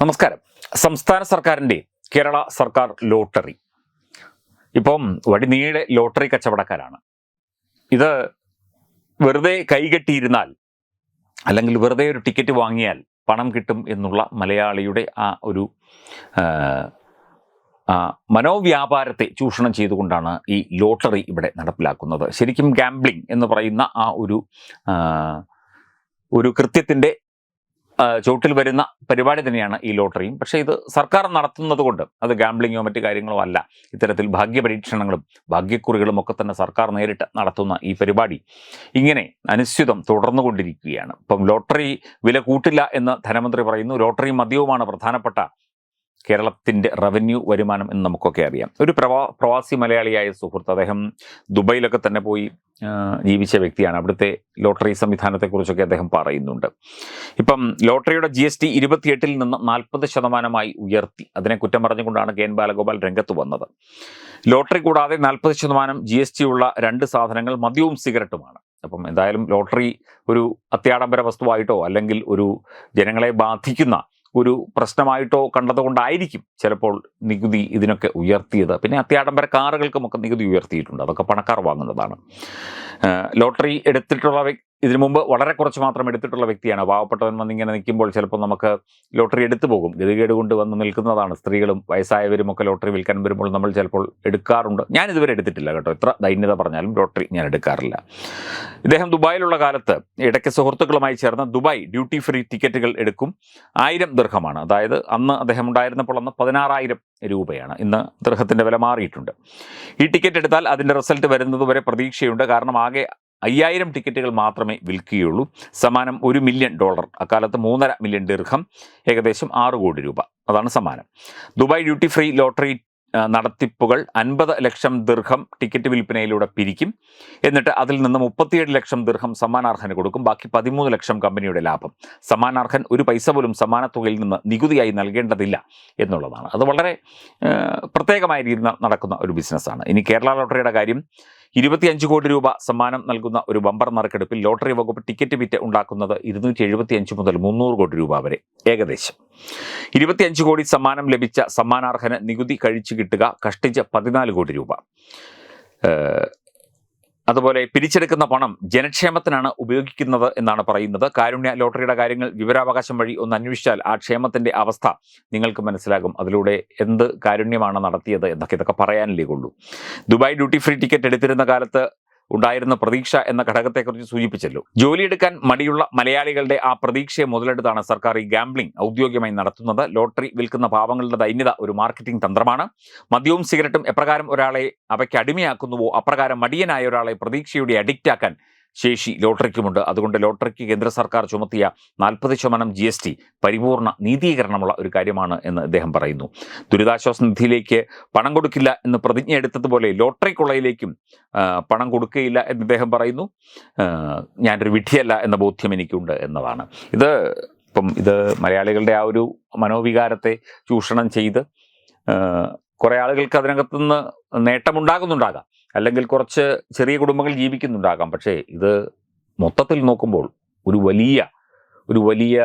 നമസ്കാരം. സംസ്ഥാന സർക്കാരിന്റെ കേരള സർക്കാർ ലോട്ടറി. ഇപ്പം വടിനീളെ ലോട്ടറി കച്ചവടക്കാരാണ്. ഇത് വെറുതെ കൈകെട്ടിയിരുന്നാൽ അല്ലെങ്കിൽ വെറുതെ ഒരു ടിക്കറ്റ് വാങ്ങിയാൽ പണം കിട്ടും എന്നുള്ള മലയാളിയുടെ ആ ഒരു മനോവ്യാപാരത്തെ ചൂഷണം ചെയ്തുകൊണ്ടാണ് ഈ ലോട്ടറി ഇവിടെ നടപ്പിലാക്കുന്നത്. ശരിക്കും ഗാംബ്ലിംഗ് എന്ന് പറയുന്ന ആ ഒരു ഒരു കൃത്യത്തിന്റെ ചുവട്ടിൽ വരുന്ന പരിപാടി തന്നെയാണ് ഈ ലോട്ടറിയും. പക്ഷേ ഇത് സർക്കാർ നടത്തുന്നത് കൊണ്ട് അത് ഗാംബ്ലിങ്ങോ മറ്റു കാര്യങ്ങളോ അല്ല. ഇത്തരത്തിൽ ഭാഗ്യപരീക്ഷണങ്ങളും ഭാഗ്യക്കുറികളും ഒക്കെ തന്നെ സർക്കാർ നേരിട്ട് നടത്തുന്ന ഈ പരിപാടി ഇങ്ങനെ അനുസ്യൂതം തുടർന്നുകൊണ്ടിരിക്കുകയാണ്. ഇപ്പം ലോട്ടറി വില കൂട്ടില്ല എന്ന് ധനമന്ത്രി പറയുന്നു. ലോട്ടറി മദ്യവുമാണ് പ്രധാനപ്പെട്ട കേരളത്തിന്റെ റവന്യൂ വരുമാനം എന്ന് നമുക്കൊക്കെ അറിയാം. ഒരു പ്രവാ പ്രവാസി മലയാളിയായ സുഹൃത്ത് അദ്ദേഹം ദുബൈയിലൊക്കെ തന്നെ പോയി ജീവിച്ച വ്യക്തിയാണ്. അവിടുത്തെ ലോട്ടറി സംവിധാനത്തെക്കുറിച്ചൊക്കെ അദ്ദേഹം പറയുന്നുണ്ട്. ഇപ്പം ലോട്ടറിയുടെ ജി എസ് ടി ഇരുപത്തിയെട്ടിൽ നിന്ന് നാൽപ്പത് ശതമാനമായി ഉയർത്തി. അതിനെ കുറ്റം പറഞ്ഞുകൊണ്ടാണ് കെ എൻ ബാലഗോപാൽ രംഗത്ത് വന്നത്. ലോട്ടറി കൂടാതെ നാൽപ്പത് ശതമാനം ജി എസ് ടി ഉള്ള രണ്ട് സാധനങ്ങൾ മദ്യവും സിഗരറ്റുമാണ്. അപ്പം എന്തായാലും ലോട്ടറി ഒരു അത്യാഡംബര വസ്തുവായിട്ടോ അല്ലെങ്കിൽ ഒരു ജനങ്ങളെ ബാധിക്കുന്ന ഒരു പ്രശ്നമായിട്ടോ കണ്ടതുകൊണ്ടായിരിക്കും ചിലപ്പോൾ നികുതി ഇതിനൊക്കെ ഉയർത്തിയത്. പിന്നെ അത്യാഡംബര കാറുകൾക്കുമൊക്കെ നികുതി ഉയർത്തിയിട്ടുണ്ട്. അതൊക്കെ പണക്കാർ വാങ്ങുന്നതാണ്. ലോട്ടറി എടുത്തിട്ടുള്ള ഇതിനു മുമ്പ് വളരെ കുറച്ച് മാത്രം എടുത്തിട്ടുള്ള വ്യക്തിയാണ്. പാവപ്പെട്ടവൻ വന്നിങ്ങനെ നിൽക്കുമ്പോൾ ചിലപ്പോൾ നമുക്ക് ലോട്ടറി എടുത്തു പോകും. ഗതികേട് കൊണ്ട് വന്ന് നിൽക്കുന്നതാണ്. സ്ത്രീകളും വയസ്സായവരും ഒക്കെ ലോട്ടറി വിൽക്കാൻ വരുമ്പോൾ നമ്മൾ ചിലപ്പോൾ എടുക്കാറുണ്ട്. ഞാൻ ഇതുവരെ എടുത്തിട്ടില്ല കേട്ടോ. എത്ര ദൈന്യത പറഞ്ഞാലും ലോട്ടറി ഞാൻ എടുക്കാറില്ല. ഇദ്ദേഹം ദുബായിലുള്ള കാലത്ത് ഇടയ്ക്ക് സുഹൃത്തുക്കളുമായി ചേർന്ന് ദുബായ് ഡ്യൂട്ടി ഫ്രീ ടിക്കറ്റുകൾ എടുക്കും. ആയിരം ദീർഘമാണ് അതായത് അന്ന് അദ്ദേഹം ഉണ്ടായിരുന്നപ്പോൾ അന്ന് പതിനാറായിരം രൂപയാണ്. ഇന്ന് ദൃഹത്തിന്റെ വില മാറിയിട്ടുണ്ട്. ഈ ടിക്കറ്റ് എടുത്താൽ അതിന്റെ റിസൾട്ട് വരുന്നത് വരെ പ്രതീക്ഷയുണ്ട്. കാരണം ആകെ അയ്യായിരം ടിക്കറ്റുകൾ മാത്രമേ വിൽക്കുകയുള്ളൂ. സമ്മാനം ഒരു മില്യൺ ഡോളർ അക്കാലത്ത് മൂന്നര മില്യൺ ദീർഘം ഏകദേശം ആറ് കോടി രൂപ. അതാണ് സമ്മാനം. ദുബായ് ഡ്യൂട്ടി ഫ്രീ ലോട്ടറി നടത്തിപ്പുകൾ അൻപത് ലക്ഷം ദീർഘം ടിക്കറ്റ് വിൽപ്പനയിലൂടെ പിരിക്കും. എന്നിട്ട് അതിൽ നിന്ന് മുപ്പത്തിയേഴ് ലക്ഷം ദീർഘം സമ്മാനാർഹന് കൊടുക്കും. ബാക്കി പതിമൂന്ന് ലക്ഷം കമ്പനിയുടെ ലാഭം. സമ്മാനാർഹൻ ഒരു പൈസ പോലും സമ്മാനത്തുകയിൽ നിന്ന് നികുതിയായി നൽകേണ്ടതില്ല എന്നുള്ളതാണ്. അത് വളരെ പ്രത്യേകമായ രീതിയിൽ നടക്കുന്ന ഒരു ബിസിനസ്സാണ്. ഇനി കേരള ലോട്ടറിയുടെ കാര്യം. ഇരുപത്തിയഞ്ച് കോടി രൂപ സമ്മാനം നൽകുന്ന ഒരു ബമ്പർ നറുക്കെടുപ്പിൽ ലോട്ടറി വകുപ്പ് ടിക്കറ്റ് വിറ്റ് ഉണ്ടാക്കുന്നത് ഇരുന്നൂറ്റി എഴുപത്തിയഞ്ച് മുതൽ മുന്നൂറ് കോടി രൂപ വരെ ഏകദേശം. ഇരുപത്തിയഞ്ച് കോടി സമ്മാനം ലഭിച്ച സമ്മാനാർഹന് നികുതി കഴിച്ചു കിട്ടുക കഷ്ടിച്ച് പതിനാല് കോടി രൂപ. അതുപോലെ പിരിച്ചെടുക്കുന്ന പണം ജനക്ഷേമത്തിനാണ് ഉപയോഗിക്കുന്നത് എന്നാണ് പറയുന്നത്. കാരുണ്യ ലോട്ടറിയുടെ കാര്യങ്ങൾ വിവരാവകാശം വഴി ഒന്ന് അന്വേഷിച്ചാൽ ആ ക്ഷേമത്തിന്റെ അവസ്ഥ നിങ്ങൾക്ക് മനസ്സിലാകും. അതിലൂടെ എന്ത് കാരുണ്യമാണ് നടത്തിയത് എന്നൊക്കെ ഇതൊക്കെ പറയാനല്ലേ ഉള്ളൂ. ദുബായ് ഡ്യൂട്ടി ഫ്രീ ടിക്കറ്റ് എടുത്തിരുന്ന കാലത്ത് ഉണ്ടായിരുന്ന പ്രതീക്ഷ എന്ന ഘടകത്തെക്കുറിച്ച് സൂചിപ്പിച്ചല്ലോ. ജോലിയെടുക്കാൻ മടിയുള്ള മലയാളികളുടെ ആ പ്രതീക്ഷയെ മുതലെടുത്താണ് സർക്കാർ ഈ ഗാംബ്ലിംഗ് ഔദ്യോഗികമായി നടത്തുന്നത്. ലോട്ടറി വിൽക്കുന്ന പാവങ്ങളുടെ ദൈന്യത ഒരു മാർക്കറ്റിംഗ് തന്ത്രമാണ്. മദ്യവും സിഗരറ്റും എപ്രകാരം ഒരാളെ അവയ്ക്ക് അടിമയാക്കുന്നുവോ അപ്രകാരം മടിയനായ ഒരാളെ പ്രതീക്ഷയുടെ അഡിക്റ്റ് ആക്കാൻ ശേഷി ലോട്ടറിക്കുമുണ്ട്. അതുകൊണ്ട് ലോട്ടറിക്ക് കേന്ദ്ര സർക്കാർ ചുമത്തിയ നാൽപ്പത് ശതമാനം ജി എസ് ടി പരിപൂർണ നീതീകരണമുള്ള ഒരു കാര്യമാണ് എന്ന് അദ്ദേഹം പറയുന്നു. ദുരിതാശ്വാസ നിധിയിലേക്ക് പണം കൊടുക്കില്ല എന്ന് പ്രതിജ്ഞ എടുത്തതുപോലെ ലോട്ടറി കൊള്ളയിലേക്കും പണം കൊടുക്കുകയില്ല എന്ന് അദ്ദേഹം പറയുന്നു. ഞാനൊരു വിഡ്ഢിയല്ല എന്ന ബോധ്യം എനിക്കുണ്ട് എന്നതാണ്. ഇത് ഇപ്പം ഇത് മലയാളികളുടെ ആ ഒരു മനോവികാരത്തെ ചൂഷണം ചെയ്ത് കുറേ ആളുകൾക്ക് അതിനകത്തുനിന്ന് നേട്ടമുണ്ടാകുന്നുണ്ടാകാം. അല്ലെങ്കിൽ കുറച്ച് ചെറിയ കുടുംബങ്ങൾ ജീവിക്കുന്നുണ്ടാകാം. പക്ഷേ ഇത് മൊത്തത്തിൽ നോക്കുമ്പോൾ ഒരു വലിയ ഒരു വലിയ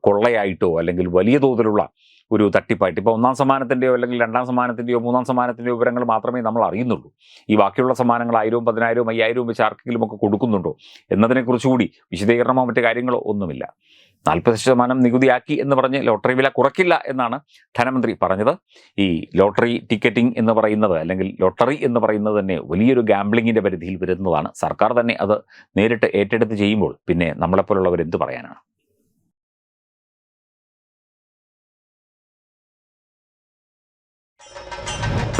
കൊള്ളയായിട്ടോ അല്ലെങ്കിൽ വലിയ തോതിലുള്ള ഒരു തട്ടിപ്പായിട്ട്. ഇപ്പോൾ ഒന്നാം സമ്മാനത്തിന്റെയോ അല്ലെങ്കിൽ രണ്ടാം സമ്മാനത്തിന്റെയോ മൂന്നാം സമ്മാനത്തിന്റെയോ വിവരങ്ങൾ മാത്രമേ നമ്മൾ അറിയുന്നുള്ളൂ. ഈ ബാക്കിയുള്ള സമ്മാനങ്ങൾ ആയിരവും പതിനായിരവും അയ്യായിരവും വെച്ച് ആർക്കെങ്കിലും ഒക്കെ കൊടുക്കുന്നുണ്ടോ? എന്നതിനെക്കുറിച്ച് കൂടി വിശദീകരണമോ മറ്റു കാര്യങ്ങളോ ഒന്നുമില്ല. നാൽപ്പത് ശതമാനം നികുതിയാക്കി എന്ന് പറഞ്ഞ് ലോട്ടറി വില കുറയ്ക്കില്ല എന്നാണ് ധനമന്ത്രി പറഞ്ഞത്. ഈ ലോട്ടറി ടിക്കറ്റിംഗ് എന്ന് പറയുന്നത് അല്ലെങ്കിൽ ലോട്ടറി എന്ന് പറയുന്നത് തന്നെ വലിയൊരു ഗാംബ്ലിങ്ങിന്റെ പരിധിയിൽ വരുന്നതാണ്. സർക്കാർ തന്നെ അത് നേരിട്ട് ഏറ്റെടുത്ത് ചെയ്യുമ്പോൾ പിന്നെ നമ്മളെപ്പോലുള്ളവർ എന്ത് പറയാനാണ്?